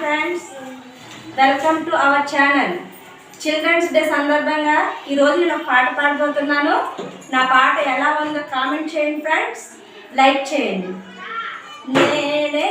Friends welcome to our channel children's day సందర్భంగా ఈరోజు నేను ఒక పాట పాడబోతున్నాను. నా పాట ఎలా ఉందో కామెంట్ చేయండి ఫ్రెండ్స్ లైక్ చేయండి. నేనే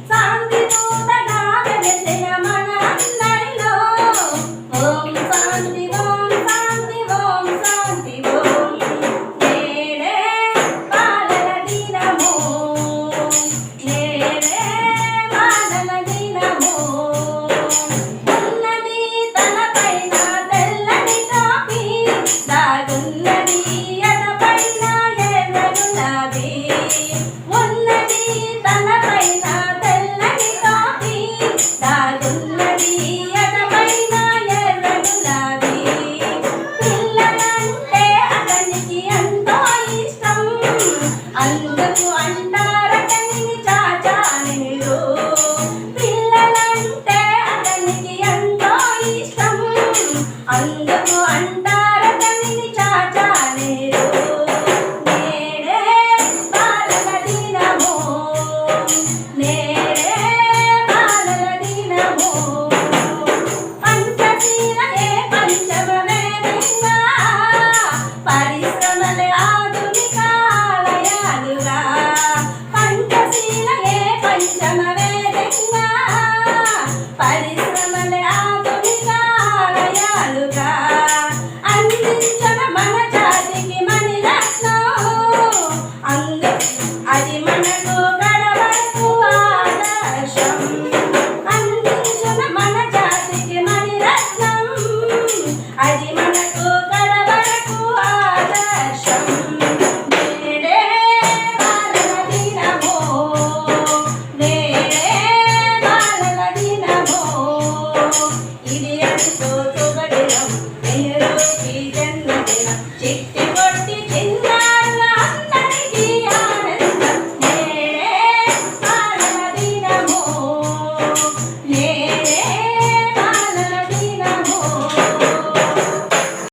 అందుకు అంటారు చిట్టి కొట్టి చిన్న